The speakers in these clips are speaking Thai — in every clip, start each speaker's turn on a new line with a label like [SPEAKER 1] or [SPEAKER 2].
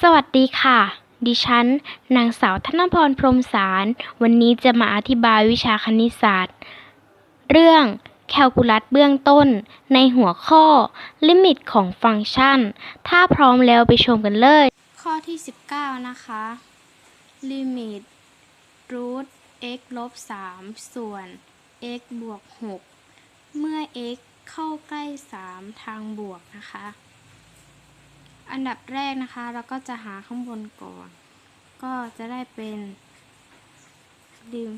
[SPEAKER 1] สวัสดีค่ะ ดิฉัน นางสาวธนพรพรมสาร วันนี้จะมาอธิบายวิชาคณิตศาสตร์ เรื่องแคลคูลัสเบื้องต้น ในหัวข้อ ลิมิตของฟังก์ชัน ถ้าพร้อมแล้วไปชมกันเลย ข้อที่ 19 นะคะ ลิมิตรูท x ลบ 3 ส่วน x บวก 6 เมื่อ x เข้าใกล้ 3 ทางบวกนะคะ อันดับแรกนะคะ เราก็จะหาข้างบนก่อน ก็จะได้เป็นลิม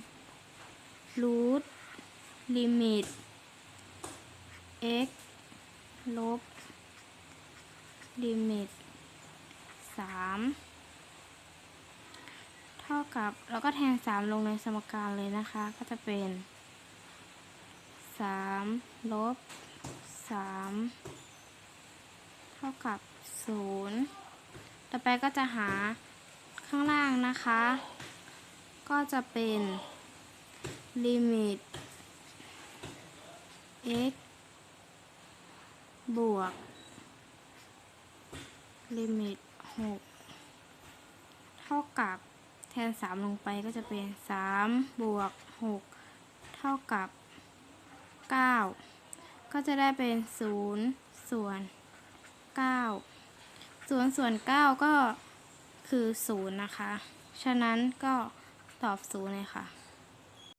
[SPEAKER 1] รูทลิมิต x ลบลิมิต3เท่ากับเราก็แทน 3 ลงในสมการเลยนะคะ ก็จะเป็น3ลบ3 ท่ากับ0ต่อไปก็จะหาข้างล่างนะคะ ก็จะเป็นลิมิต x บวก ลิมิต 6 เท่ากับแทน 3 ลงไปก็จะเป็น 3 บวก 6 เท่ากับ 9 ก็จะได้เป็น 0 ส่วน 9 0 ส่วน 9 ก็คือ 0 นะคะ ฉะนั้นก็ตอบ 0 เลยค่ะ